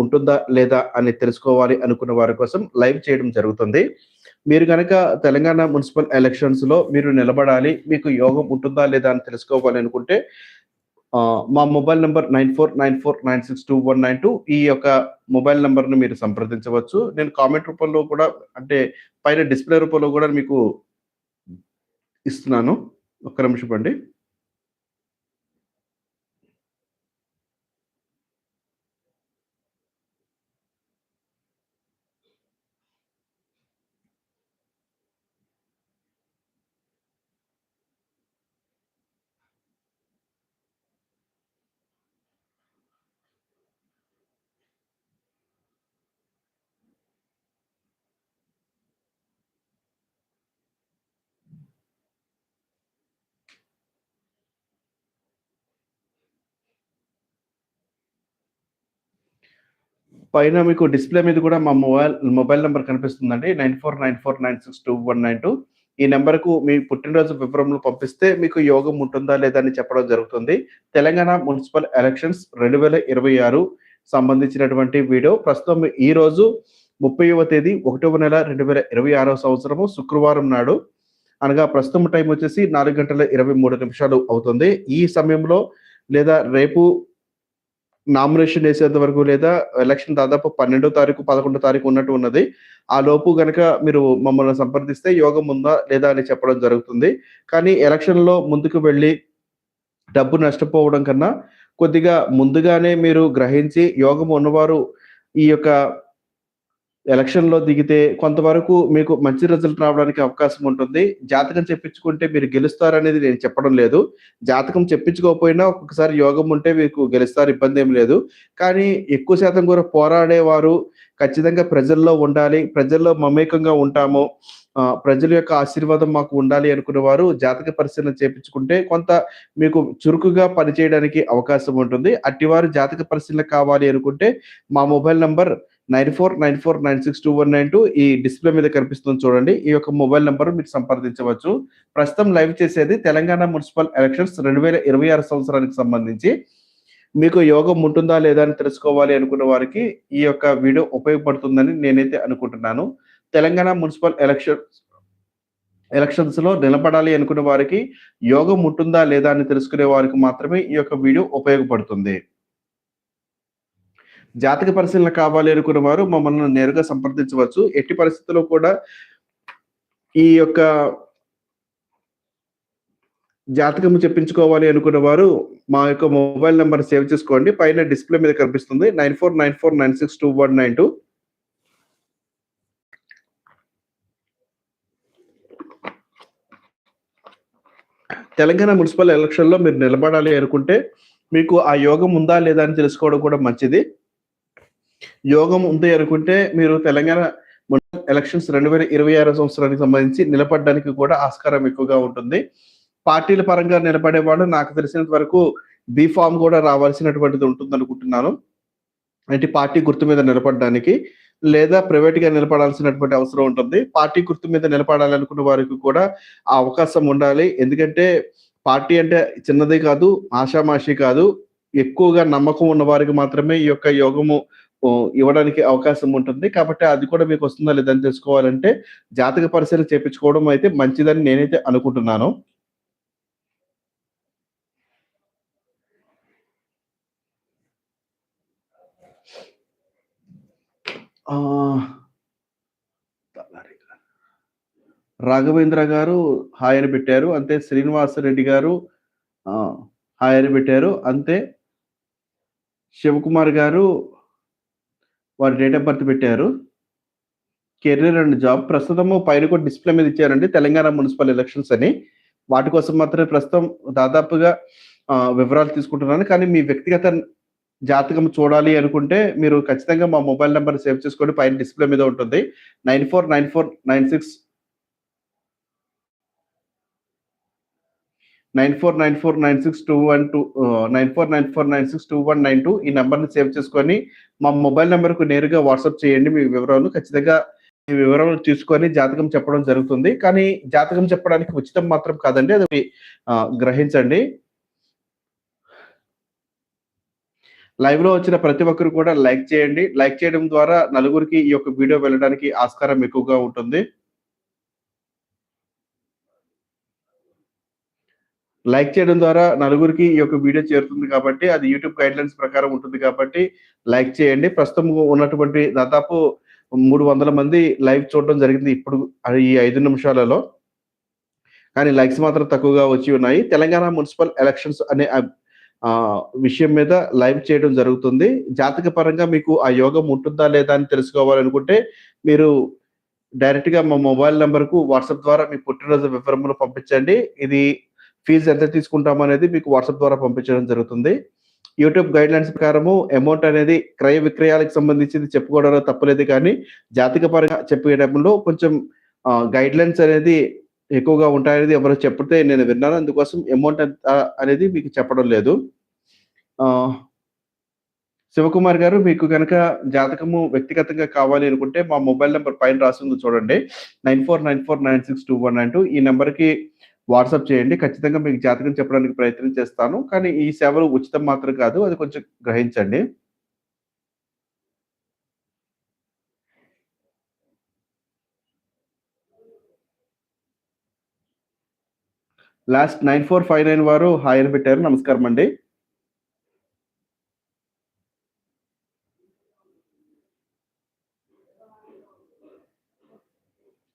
ఉంటుందా లేదా అని తెలుసుకోవాలి అనుకున్న వారి కోసం లైవ్ చేయడం జరుగుతుంది. మీరు కనుక తెలంగాణ మున్సిపల్ ఎలక్షన్స్లో మీరు నిలబడాలి మీకు యోగం ఉంటుందా లేదా అని తెలుసుకోవాలి అనుకుంటే మా mobile number nine four nine four nine six two one nine two ఈ యొక్క మొబైల్ నెంబర్ను మీరు సంప్రదించవచ్చు. నేను కామెంట్ రూపంలో కూడా అంటే పైన డిస్ప్లే రూపంలో కూడా మీకు ఇస్తున్నాను. ఒక్క నిమిషం అండి. పైన మీకు డిస్ప్లే మీద కూడా మా మొబైల్ మొబైల్ నెంబర్ కనిపిస్తుందండి. Nine four nine four nine six two one nine two. ఈ నెంబర్కు మీ పుట్టినరోజు వివరములు పంపిస్తే మీకు యోగం ఉంటుందా లేదా అని చెప్పడం జరుగుతుంది. తెలంగాణ మున్సిపల్ ఎలక్షన్స్ రెండు వేల ఇరవై ఆరు సంబంధించినటువంటి వీడియో. ప్రస్తుతం ఈ రోజు ముప్పైవ తేదీ ఒకటవ నెల రెండు వేల ఇరవై ఆరో సంవత్సరము శుక్రవారం నాడు. అనగా ప్రస్తుతం టైం వచ్చేసి నాలుగు గంటల ఇరవై మూడు నిమిషాలు అవుతుంది. ఈ సమయంలో లేదా రేపు నామినేషన్ వేసేంత వరకు లేదా ఎలక్షన్ దాదాపు పన్నెండో తారీఖు పదకొండో తారీఖు ఉన్నట్టు ఉన్నది. ఆ లోపు గనక మీరు మమ్మల్ని సంప్రదిస్తే యోగం ఉందా లేదా అని చెప్పడం జరుగుతుంది. కానీ ఎలక్షన్లో ముందుకు వెళ్ళి డబ్బు నష్టపోవడం కన్నా కొద్దిగా ముందుగానే మీరు గ్రహించి యోగం ఉన్నవారు ఈ యొక్క ఎలక్షన్లో దిగితే కొంతవరకు మీకు మంచి రిజల్ట్ రావడానికి అవకాశం ఉంటుంది. జాతకం చెప్పించుకుంటే మీరు గెలుస్తారనేది నేను చెప్పడం లేదు. జాతకం చెప్పించుకోకపోయినా ఒక్కొక్కసారి యోగం ఉంటే మీకు గెలుస్తారు ఇబ్బంది ఏం లేదు. కానీ ఎక్కువ శాతం కూడా పోరాడేవారు ఖచ్చితంగా ప్రజల్లో ఉండాలి. ప్రజల్లో మమేకంగా ఉంటాము. ప్రజల యొక్క ఆశీర్వాదం మాకు ఉండాలి అనుకునేవారు జాతక పరిశీలన చేపించుకుంటే కొంత మీకు చురుకుగా పనిచేయడానికి అవకాశం ఉంటుంది. అట్టివారు జాతక పరిశీలన కావాలి అనుకుంటే మా mobile number nine four nine four nine six two one nine two ఈ డిస్ప్లే మీద కనిపిస్తుంది చూడండి. ఈ యొక్క మొబైల్ నంబర్ మీరు సంప్రదించవచ్చు. ప్రస్తుతం లైవ్ చేసేది తెలంగాణ మున్సిపల్ ఎలక్షన్స్ రెండు వేల ఇరవై ఆరు సంవత్సరానికి సంబంధించి. మీకు యోగం ఉంటుందా లేదా అని తెలుసుకోవాలి అనుకున్న వారికి ఈ యొక్క వీడియో ఉపయోగపడుతుందని నేనైతే అనుకుంటున్నాను. తెలంగాణ మున్సిపల్ ఎలక్షన్ ఎలక్షన్స్లో నిలబడాలి అనుకున్న వారికి యోగం ఉంటుందా లేదా అని తెలుసుకునే వారికి మాత్రమే ఈ యొక్క వీడియో ఉపయోగపడుతుంది. జాతక పరిశీలన కావాలి అనుకున్న వారు మమ్మల్ని నేరుగా సంప్రదించవచ్చు. ఎట్టి పరిస్థితుల్లో కూడా ఈ యొక్క జాతకం చెప్పించుకోవాలి అనుకున్న వారు మా యొక్క మొబైల్ నెంబర్ సేవ్ చేసుకోండి. పైన డిస్ప్లే మీద కనిపిస్తుంది. Nine four nine four nine six two one nine two. Telangana municipal ఎలక్షన్లో మీరు నిలబడాలి అనుకుంటే మీకు ఆ యోగం ఉందా లేదా అని తెలుసుకోవడం కూడా మంచిది. యోగం ఉంది అనుకుంటే మీరు తెలంగాణ ఎలక్షన్స్ రెండు వేల ఇరవై ఆరు సంవత్సరానికి సంబంధించి నిలబడడానికి కూడా ఆస్కారం ఎక్కువగా ఉంటుంది. పార్టీల పరంగా నిలబడే వాళ్ళు నాకు తెలిసినంత వరకు బి ఫామ్ కూడా రావాల్సినటువంటిది ఉంటుంది అనుకుంటున్నాను. అంటే పార్టీ గుర్తు మీద నిలబడడానికి లేదా ప్రైవేట్గా నిలబడాల్సినటువంటి అవసరం ఉంటుంది. పార్టీ గుర్తు మీద నిలబడాలనుకున్న వారికి కూడా ఆ అవకాశం ఉండాలి. ఎందుకంటే పార్టీ అంటే చిన్నది కాదు ఆషామాషి కాదు. ఎక్కువగా నమ్మకం ఉన్న వారికి మాత్రమే ఈ యొక్క యోగము ఇవ్వడానికి అవకాశం ఉంటుంది. కాబట్టి అది కూడా మీకు వస్తుందా లేదని తెలుసుకోవాలంటే జాతక పరిశీలన చేపించుకోవడం అయితే మంచిదని నేనైతే అనుకుంటున్నాను. రాఘవేంద్ర గారు హాయ్ అని పెట్టారు. అంతే శ్రీనివాసరెడ్డి గారు హాయ్ అని పెట్టారు. అంతే శివకుమార్ గారు వారి డేట్ ఆఫ్ బర్త్ పెట్టారు. కెరీర్ అండ్ జాబ్ ప్రస్తుతము పైన కూడా డిస్ప్లే మీద ఇచ్చారండి. తెలంగాణ మున్సిపల్ ఎలక్షన్స్ అని. వాటి కోసం మాత్రమే ప్రస్తుతం దాదాపుగా వివరాలు తీసుకుంటున్నాను. కానీ మీ వ్యక్తిగత జాతకం చూడాలి అనుకుంటే మీరు ఖచ్చితంగా మా మొబైల్ నెంబర్ సేవ్ చేసుకోండి పైన డిస్ప్లే మీద ఉంటుంది. Nine four nine four nine six nine four nine four nine six two one two nine four nine four nine six two one nine two ఈ నెంబర్ని సేవ్ చేసుకొని మా మొబైల్ నెంబర్కు నేరుగా వాట్సాప్ చేయండి మీ వివరాలు ఖచ్చితంగా మీ వివరాలు తీసుకొని జాతకం చెప్పడం జరుగుతుంది కానీ జాతకం చెప్పడానికి ఉచితం మాత్రం కాదండి అది గ్రహించండి లైవ్‌లో వచ్చిన ప్రతి ఒక్కరు కూడా లైక్ చేయండి. లైక్ చేయడం ద్వారా నలుగురికి ఈ యొక్క వీడియో వెళ్ళడానికి ఆస్కారం ఎక్కువగా ఉంటుంది. లైక్ చేయడం ద్వారా నలుగురికి ఈ యొక్క వీడియో చేరుతుంది కాబట్టి, అది యూట్యూబ్ గైడ్‌లైన్స్ ప్రకారం ఉంటుంది కాబట్టి లైక్ చేయండి. ప్రస్తుతం ఉన్నటువంటి దాదాపు 300 మంది లైవ్ చూడడం జరిగింది ఇప్పుడు ఈ ఐదు నిమిషాలలో. కానీ లైక్స్ మాత్రం తక్కువగా వచ్చి ఉన్నాయి. తెలంగాణ మున్సిపల్ ఎలక్షన్స్ అనే విషయం మీద లైవ్ చేయడం జరుగుతుంది. జాతక పరంగా మీకు ఆ యోగం ఉంటుందా లేదా అని తెలుసుకోవాలనుకుంటే మీరు డైరెక్ట్‌గా మా మొబైల్ నెంబర్కు వాట్సాప్ ద్వారా మీ పుట్టినరోజు వివరములు పంపించండి. ఇది ఫీజు ఎంత తీసుకుంటామనేది మీకు వాట్సాప్ ద్వారా పంపించడం జరుగుతుంది. యూట్యూబ్ గైడ్ లైన్స్ ప్రకారము అమౌంట్ అనేది క్రయ విక్రయాలకు సంబంధించింది చెప్పుకోవడంలో తప్పలేదు కానీ, జాతిక పరంగా చెప్పేటప్పుడు కొంచెం గైడ్ గైడ్‌లైన్స్ అనేది ఎక్కువగా ఉంటాయనేది ఎవరో చెప్తే నేను విన్నాను. అందుకోసం అమౌంట్ ఎంత అనేది మీకు చెప్పడం లేదు. శివకుమార్ గారు మీకు కనుక జాతకము వ్యక్తిగతంగా కావాలి అనుకుంటే మా మొబైల్ నెంబర్ పైన రాసింది చూడండి. 9494962192 ఈ నెంబర్కి వాట్సాప్ చేయండి. ఖచ్చితంగా మీకు జాతకం చెప్పడానికి ప్రయత్నం చేస్తాను. కానీ ఈ సేవలు ఉచితం మాత్రం కాదు. అది కొంచెం గ్రహించండి. లాస్ట్ 9459 వారు హాయ్ అని పెట్టారు. నమస్కారం అండి.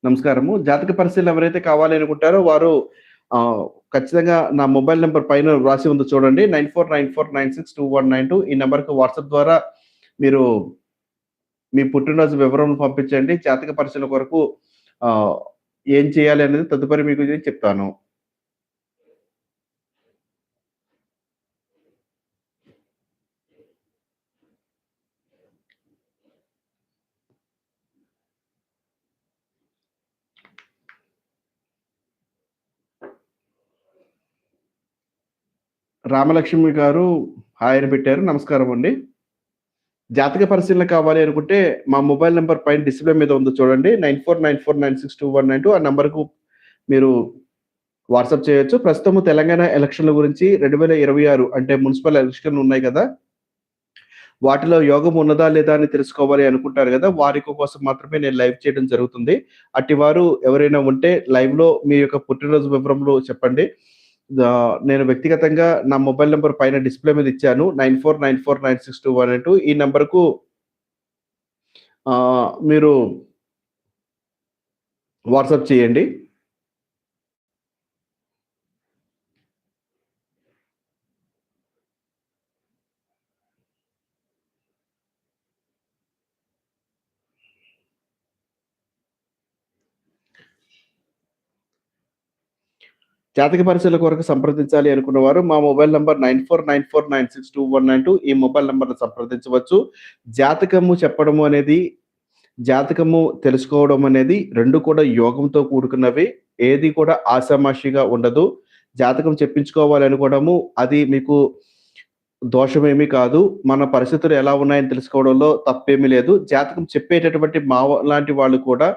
నమస్కారము. జాతక పరిశీలన ఎవరైతే కావాలి అనుకుంటారో వారు ఖచ్చితంగా నా మొబైల్ నెంబర్ పైన రాసి ఉందో చూడండి. 9494962192 ఈ నెంబర్కి వాట్సాప్ ద్వారా మీరు మీ పుట్టినరోజు వివరం పంపించండి. జాతక పరిశీలన కొరకు ఏం చేయాలి అనేది తదుపరి మీకు నేను చెప్తాను. రామలక్ష్మి గారు హాయర్ పెట్టారు. నమస్కారం అండి. జాతక పరిశీలన కావాలి అనుకుంటే మా మొబైల్ నెంబర్ పైన డిస్‌ప్లే మీద ఉందో చూడండి. 9494962192 ఆ నెంబర్కు మీరు వాట్సాప్ చేయొచ్చు. ప్రస్తుతము తెలంగాణ ఎలక్షన్‌ల గురించి 2026 అంటే మున్సిపల్ ఎలక్షన్‌లు ఉన్నాయి కదా! వాటిలో యోగం ఉన్నదా లేదా అని తెలుసుకోవాలి అనుకుంటారు కదా వారి కోసం మాత్రమే నేను లైవ్ చేయడం జరుగుతుంది. అట్టి వారు ఎవరైనా ఉంటే లైవ్‌లో మీ యొక్క పుట్టినరోజు వివరంలో చెప్పండి. నేను వ్యక్తిగతంగా నా మొబైల్ నెంబర్ పైన డిస్‌ప్లే మీద ఇచ్చాను. 9494962192 ఈ నెంబర్కు మీరు వాట్సాప్ చేయండి. జాతక పరిశీలన కొరకు సంప్రదించాలి అనుకున్న వారు మా మొబైల్ నంబర్ 9494962192 ఈ మొబైల్ నంబర్ను సంప్రదించవచ్చు. జాతకము చెప్పడము అనేది, జాతకము తెలుసుకోవడం అనేది రెండు కూడా యోగంతో కూడుకున్నవి. ఏది కూడా ఆశామాషిగా ఉండదు. జాతకం చెప్పించుకోవాలి అనుకోవడము అది మీకు దోషమేమీ కాదు. మన పరిస్థితులు ఎలా ఉన్నాయని తెలుసుకోవడంలో తప్పేమీ లేదు. జాతకం చెప్పేటటువంటి మా లాంటి వాళ్ళు కూడా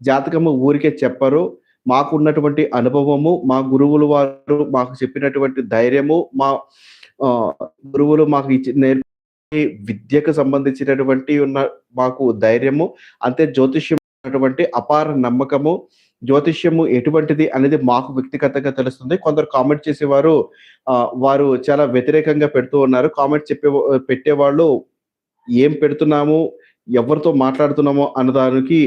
జాతకము ఊరికే చెప్పరు. మాకున్నటువంటి అనుభవము, మా గురువులు వారు మాకు చెప్పినటువంటి ధైర్యము, మా గురువులు మాకు ఇచ్చి నేర్పే విద్యకు సంబంధించినటువంటి ఉన్న మాకు ధైర్యము, అంతే జ్యోతిష్యం అటువంటి అపార నమ్మకము, జ్యోతిష్యము ఎటువంటిది అనేది మాకు వ్యక్తిగతంగా తెలుస్తుంది. కొందరు కామెంట్ చేసేవారు వారు చాలా వ్యతిరేకంగా పెడుతూ ఉన్నారు. కామెంట్ చెప్పే పెట్టేవాళ్ళు ఏం పెడుతున్నాము, ఎవరితో మాట్లాడుతున్నామో అన్నదానికి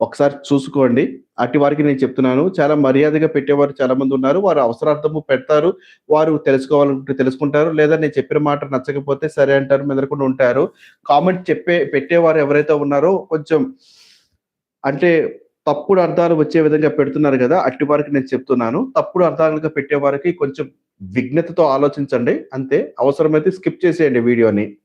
ఒకసారి చూసుకోండి. అట్టి వారికి నేను చెప్తున్నాను. చాలా మర్యాదగా పెట్టేవారు చాలామంది ఉన్నారు. వారు అవసరార్థము పెడతారు. వారు తెలుసుకోవాలనుకుంటే తెలుసుకుంటారు. లేదా నేను చెప్పిన మాట నచ్చకపోతే సరే అంటారు. మెదలకుండా ఉంటారు. కామెంట్ చెప్పే పెట్టేవారు ఎవరైతే ఉన్నారో కొంచెం అంటే తప్పుడు అర్థాలు వచ్చే విధంగా పెడుతున్నారు కదా అట్టి వారికి నేను చెప్తున్నాను. తప్పుడు అర్థాలుగా పెట్టేవారికి కొంచెం విజ్ఞతతో ఆలోచించండి. అంతే. అవసరమైతే స్కిప్ చేసేయండి వీడియోని.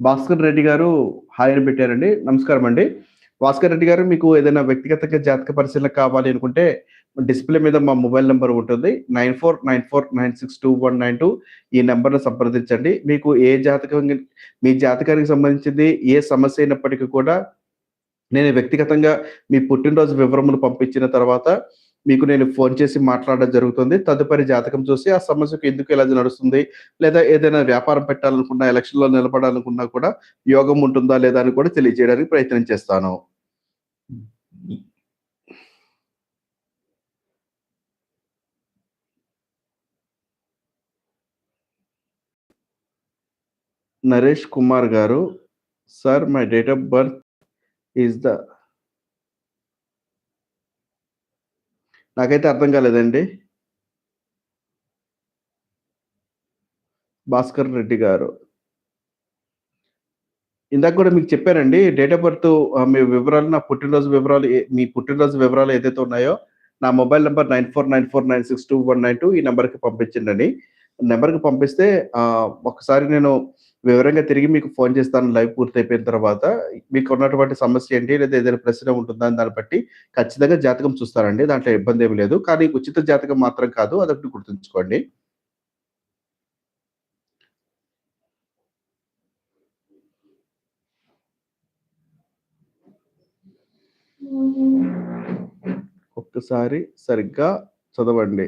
భాస్కర్ రెడ్డి గారు హాయ్ అని పెట్టారండి. నమస్కారం అండి. భాస్కర్ రెడ్డి గారు మీకు ఏదైనా వ్యక్తిగతంగా జాతక పరిశీలన కావాలి అనుకుంటే డిస్‌ప్లే మీద మా మొబైల్ నెంబర్ ఉంటుంది. 9494962192 ఈ నెంబర్ను సంప్రదించండి. మీకు ఏ జాతకం మీ జాతకానికి సంబంధించింది ఏ సమస్య అయినప్పటికీ కూడా నేను వ్యక్తిగతంగా మీ పుట్టినరోజు వివరములు పంపించిన తర్వాత మీకు నేను ఫోన్ చేసి మాట్లాడడం జరుగుతుంది. తదుపరి జాతకం చూసి ఆ సమస్యకు ఎందుకు ఇలా నడుస్తుంది? లేదా ఏదైనా వ్యాపారం పెట్టాలనుకున్నా, ఎలక్షన్‌లో నిలబడాలనుకున్నా కూడా యోగం ఉంటుందా? లేదా? అని కూడా తెలియజేయడానికి ప్రయత్నం చేస్తాను. నరేష్ కుమార్ గారు, sir my date of birth is the నాకైతే అర్థం కాలేదండి. భాస్కర్ రెడ్డి గారు. ఇందాక కూడా మీకు చెప్పానండి. డేట్ ఆఫ్ బర్త్ మీ వివరాలు నా పుట్టినరోజు వివరాలు మీ పుట్టినరోజు వివరాలు ఏదైతే ఉన్నాయో, నా mobile number nine four nine four nine six two one nine two ఈ నెంబర్కి పంపించండి నెంబర్కి పంపిస్తే ఒకసారి నేను వివరంగా తిరిగి మీకు ఫోన్ చేస్తాను లైవ్ పూర్తయిపోయిన తర్వాత. మీకున్నటువంటి సమస్య ఏంటి? లేదా ఏదైనా ప్రశ్న ఉంటుందా? అని దాన్ని బట్టి ఖచ్చితంగా జాతకం చూస్తానండి. దాంట్లో ఇబ్బంది ఏమి లేదు. కానీ ఉచిత జాతకం మాత్రం కాదు. అదొకటి గుర్తుంచుకోండి. ఒక్కసారి సరిగ్గా చదవండి.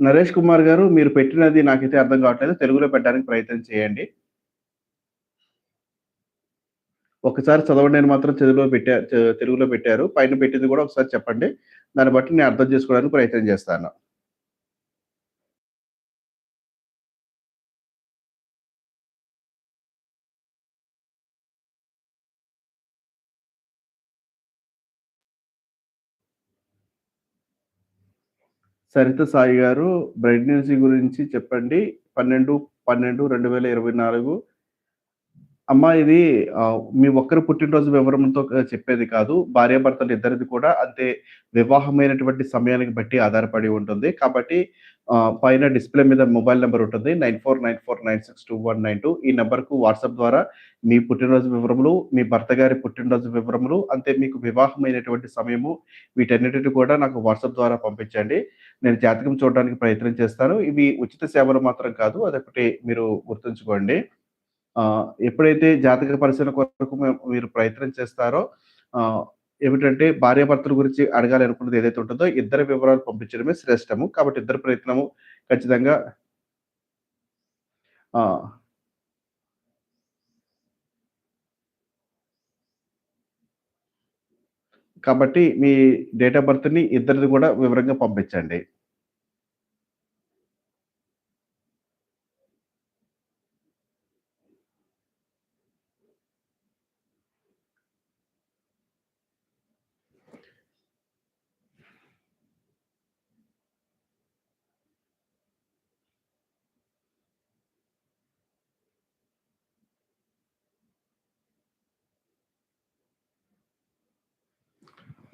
నరేష్ కుమార్ గారు మీరు పెట్టినది నాకైతే అర్థం కావట్లేదు. తెలుగులో పెట్టడానికి ప్రయత్నం చేయండి. ఒకసారి చదవండి అని మాత్రం తెలుగులో పెట్టారు తెలుగులో పెట్టారు. పైన పెట్టింది కూడా ఒకసారి చెప్పండి. దాన్ని బట్టి నేను అర్థం చేసుకోవడానికి ప్రయత్నం చేస్తాను. సరిత సాయి గారు బ్రైట్ న్యూస్ గురించి చెప్పండి. పన్నెండు పన్నెండు రెండు వేల ఇరవై నాలుగు అమ్మా ఇది మీ ఒక్కరు పుట్టినరోజు వివరంతో చెప్పేది కాదు. భార్యాభర్తలు ఇద్దరిది కూడా అంతే వివాహమైనటువంటి సమయానికి బట్టి ఆధారపడి ఉంటుంది. కాబట్టి పైన డిస్‌ప్లే మీద మొబైల్ నెంబర్ ఉంటుంది. 9494962192 ఈ నెంబర్కు వాట్సాప్ ద్వారా మీ పుట్టినరోజు వివరములు, మీ భర్త గారి పుట్టినరోజు వివరములు, అంతే మీకు వివాహమైనటువంటి సమయము వీటన్నిటిని కూడా నాకు వాట్సాప్ ద్వారా పంపించండి. నేను జాతకం చూడడానికి ప్రయత్నం చేస్తాను. ఇవి ఉచిత సేవలు మాత్రం కాదు. అదొకటి మీరు గుర్తుంచుకోండి. ఎప్పుడైతే జాతక పరిశీలన కొరకు మీరు ప్రయత్నం చేస్తారో ఏమిటంటే భార్యాభర్తల గురించి అడగాలి అనుకున్నది ఏదైతే ఉంటుందో ఇద్దరి వివరాలు పంపించడమే శ్రేష్టము. కాబట్టి ఇద్దరి ప్రయత్నము ఖచ్చితంగా కాబట్టి మీ డేట్ ఆఫ్ బర్త్‌ని ఇద్దరిది కూడా వివరంగా పంపించండి.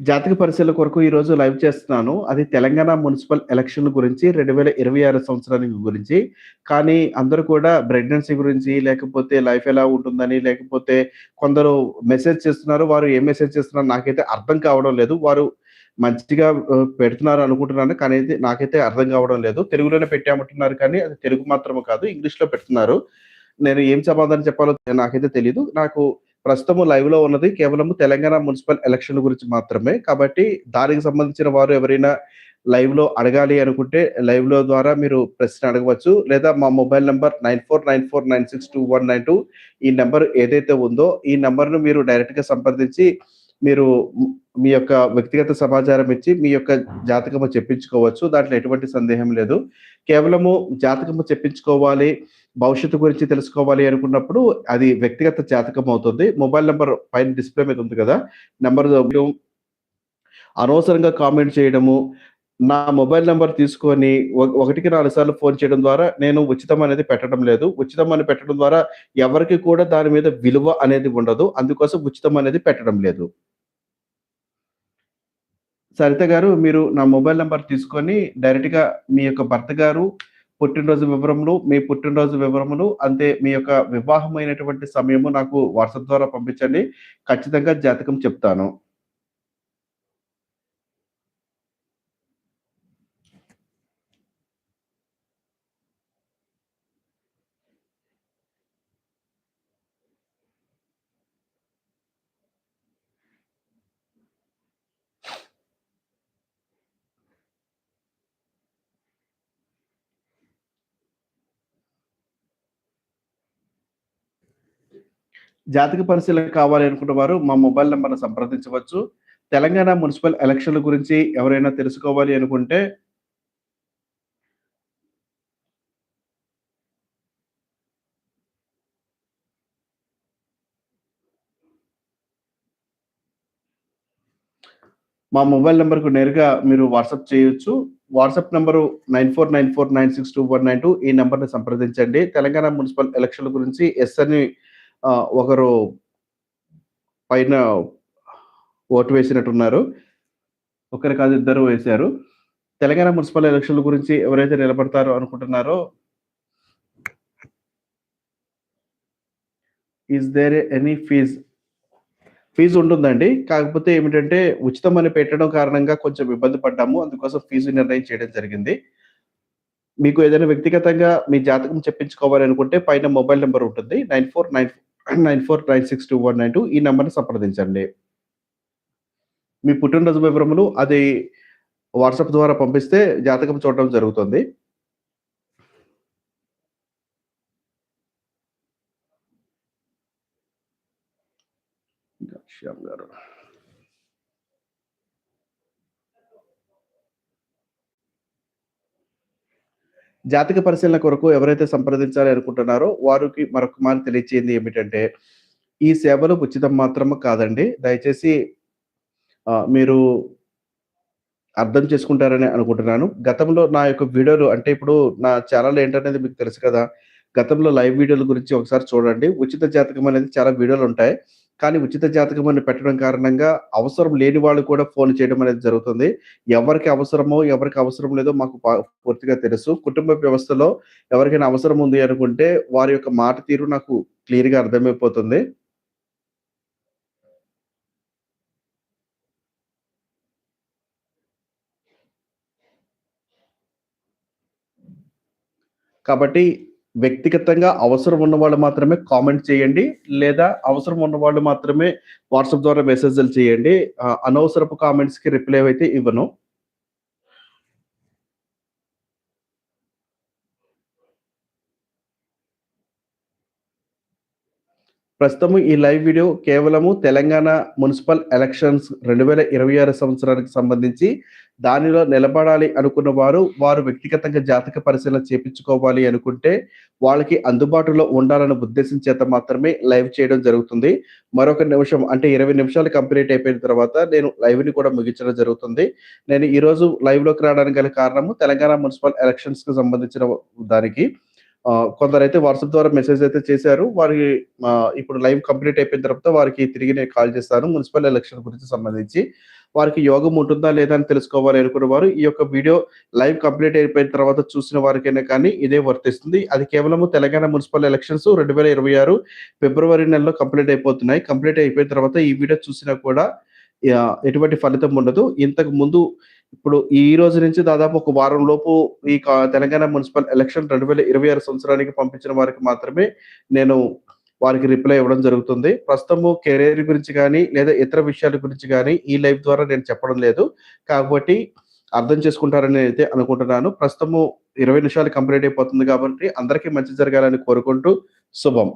జాతక పరిశీలన కొరకు ఈరోజు లైవ్ చేస్తున్నాను. అది తెలంగాణ మున్సిపల్ ఎలక్షన్ గురించి 2026 సంవత్సరానికి గురించి. కానీ అందరూ కూడా ప్రెగ్నెన్సీ గురించి లేకపోతే లైఫ్ ఎలా ఉంటుందని లేకపోతే కొందరు మెసేజ్ చేస్తున్నారు. వారు ఏం మెసేజ్ చేస్తున్నారో నాకైతే అర్థం కావడం లేదు. వారు మంచిగా పెడుతున్నారు అనుకుంటున్నాను. కానీ నాకైతే అర్థం కావడం లేదు. తెలుగులోనే పెట్టామంటున్నారు కానీ అది తెలుగు మాత్రమే కాదు ఇంగ్లీష్‌లో పెడుతున్నారు. నేను ఏం సమాధానం చెప్పాలో నాకైతే తెలియదు నాకు ప్రస్తుతము లైవ్‌లో ఉన్నది కేవలం తెలంగాణ మున్సిపల్ ఎలక్షన్ గురించి మాత్రమే. కాబట్టి దానికి సంబంధించిన వారు ఎవరైనా లైవ్‌లో అడగాలి అనుకుంటే లైవ్‌లో ద్వారా మీరు ప్రశ్న అడగవచ్చు. లేదా మా మొబైల్ నంబర్ 9494962192 ఈ నెంబర్ ఏదైతే ఉందో ఈ నెంబర్ను మీరు డైరెక్ట్‌గా సంప్రదించి మీరు మీ యొక్క వ్యక్తిగత సమాచారం ఇచ్చి మీ యొక్క జాతకము చెప్పించుకోవచ్చు. దాంట్లో ఎటువంటి సందేహం లేదు. కేవలము జాతకము చెప్పించుకోవాలి, భవిష్యత్తు గురించి తెలుసుకోవాలి అనుకున్నప్పుడు అది వ్యక్తిగత జాతకం అవుతుంది. మొబైల్ నెంబర్ పైన డిస్‌ప్లే మీద ఉంది కదా! నెంబర్ అనవసరంగా కామెంట్ చేయడము, నా మొబైల్ నెంబర్ తీసుకొని ఒకటికి నాలుగు సార్లు ఫోన్ చేయడం ద్వారా నేను ఉచితం అనేది పెట్టడం లేదు. ఉచితం అని పెట్టడం ద్వారా ఎవరికీ కూడా దాని మీద విలువ అనేది ఉండదు. అందుకోసం ఉచితం అనేది పెట్టడం లేదు. సరిత గారు మీరు నా మొబైల్ నంబర్ తీసుకొని డైరెక్ట్‌గా మీ యొక్క భర్త గారు పుట్టినరోజు వివరములు, మీ పుట్టినరోజు వివరములు, అంతే మీ యొక్క వివాహమైనటువంటి సమయము నాకు వాట్సాప్ ద్వారా పంపించండి. ఖచ్చితంగా జాతకం చెప్తాను. జాతక పరిశీలన కావాలి అనుకున్న వారు మా మొబైల్ నెంబర్ను సంప్రదించవచ్చు. తెలంగాణ మున్సిపల్ ఎలక్షన్‌ల గురించి ఎవరైనా తెలుసుకోవాలి అనుకుంటే మా మొబైల్ నెంబర్కు నేరుగా మీరు వాట్సాప్ చేయొచ్చు. WhatsApp number nine four nine four nine six two one nine two ఈ నెంబర్ని సంప్రదించండి. తెలంగాణ మున్సిపల్ ఎలక్షన్‌ల గురించి ఎస్ అని ఒకరు పైన ఓటు వేసినట్టున్నారు. ఒకరు కాదు ఇద్దరు వేశారు. తెలంగాణ మున్సిపల్ ఎలక్షన్‌ల గురించి ఎవరైతే నిలబడతారో అనుకుంటున్నారో is there any fees? Fee ఉంటుందండి. కాకపోతే ఏమిటంటే ఉచితం అని పెట్టడం కారణంగా కొంచెం ఇబ్బంది పడ్డాము. అందుకోసం ఫీజు నిర్ణయం చేయడం జరిగింది. మీకు ఏదైనా వ్యక్తిగతంగా మీ జాతకం చెప్పించుకోవాలి అనుకుంటే పైన మొబైల్ నెంబర్ ఉంటుంది. నైన్ ఫోర్ నైన్ 9494962192 ఈ నెంబర్ని సంప్రదించండి. మీ పుట్టినరోజు వివరములు అది వాట్సాప్ ద్వారా పంపిస్తే జాతకం చూడడం జరుగుతుంది. శ్యామ్ గారు. జాతక పరిశీలన కొరకు ఎవరైతే సంప్రదించాలి అనుకుంటున్నారో వారికి మరొక మాట తెలియచేయండి ఏమిటంటే, ఈ సేవలు ఉచితం మాత్రము కాదండి. దయచేసి మీరు అర్థం చేసుకుంటారని అనుకుంటున్నాను. గతంలో నా యొక్క వీడియోలు అంటే ఇప్పుడు నా ఛానల్ ఏంటనేది మీకు తెలుసు కదా! గతంలో లైవ్ వీడియోల గురించి ఒకసారి చూడండి. ఉచిత జాతకం అనేది చాలా వీడియోలు ఉంటాయి కానీ ఉచిత జాతకం అని పెట్టడం కారణంగా అవసరం లేని వాళ్ళు కూడా ఫోన్ చేయడం అనేది జరుగుతుంది. ఎవరికి అవసరమో, ఎవరికి అవసరం లేదో మాకు ప పూర్తిగా తెలుసు. కుటుంబ వ్యవస్థలో ఎవరికైనా అవసరం ఉంది అనుకుంటే వారి యొక్క మాట తీరు నాకు క్లియర్‌గా అర్థమైపోతుంది. కాబట్టి వ్యక్తిగతంగా అవసరం ఉన్నవాళ్ళు మాత్రమే కామెంట్ చేయండి. లేదా అవసరం ఉన్నవాళ్ళు మాత్రమే వాట్సాప్ ద్వారా మెసేజ్‌లు చేయండి. అనవసరపు కామెంట్స్‌కి రిప్లై అయితే ఇవ్వను. ప్రస్తుతము ఈ లైవ్ వీడియో కేవలము తెలంగాణ మున్సిపల్ ఎలక్షన్స్ 2026 సంవత్సరానికి సంబంధించి దానిలో నిలబడాలి అనుకున్న వారు, వారు వ్యక్తిగతంగా జాతక పరిశీలన చేపించుకోవాలి అనుకుంటే వాళ్ళకి అందుబాటులో ఉండాలని ఉద్దేశం చేత మాత్రమే లైవ్ చేయడం జరుగుతుంది. మరొక నిమిషం అంటే 20 నిమిషాలు కంప్లీట్ అయిపోయిన తర్వాత నేను లైవ్‌ని కూడా ముగించడం జరుగుతుంది. నేను ఈరోజు లైవ్‌లోకి రావడానికి గల కారణము తెలంగాణ మున్సిపల్ ఎలక్షన్స్‌కి సంబంధించిన దానికి. కొందరైతే వాట్సాప్ ద్వారా మెసేజ్ అయితే చేశారు. వారి ఇప్పుడు లైవ్ కంప్లీట్ అయిపోయిన తర్వాత వారికి తిరిగి నేను కాల్ చేస్తాను. మున్సిపల్ ఎలక్షన్ గురించి సంబంధించి. వారికి యోగం ఉంటుందా లేదా అని తెలుసుకోవాలి అనుకున్న వారు ఈ యొక్క వీడియో లైవ్ కంప్లీట్ అయిపోయిన తర్వాత చూసిన వారికైనా కానీ ఇదే వర్తిస్తుంది. అది కేవలము తెలంగాణ మున్సిపల్ ఎలక్షన్స్ 2026 ఫిబ్రవరి నెలలో కంప్లీట్ అయిపోతున్నాయి. కంప్లీట్ అయిపోయిన తర్వాత ఈ వీడియో చూసినా కూడా ఎటువంటి ఫలితం ఉండదు. ఇంతకు ముందు ఇప్పుడు ఈ రోజు నుంచి దాదాపు ఒక వారం లోపు ఈ క తెలంగాణ మున్సిపల్ ఎలక్షన్ 2026 సంవత్సరానికి పంపించిన వారికి మాత్రమే నేను వారికి రిప్లై ఇవ్వడం జరుగుతుంది. ప్రస్తుతము కెరియర్ గురించి కానీ లేదా ఇతర విషయాల గురించి కానీ ఈ లైవ్ ద్వారా నేను చెప్పడం లేదు. కాబట్టి అర్థం చేసుకుంటారని అయితే అనుకుంటున్నాను. ప్రస్తుతము 20 నిమిషాలు కంప్లీట్ అయిపోతుంది కాబట్టి అందరికీ మంచి జరగాలని కోరుకుంటూ శుభం.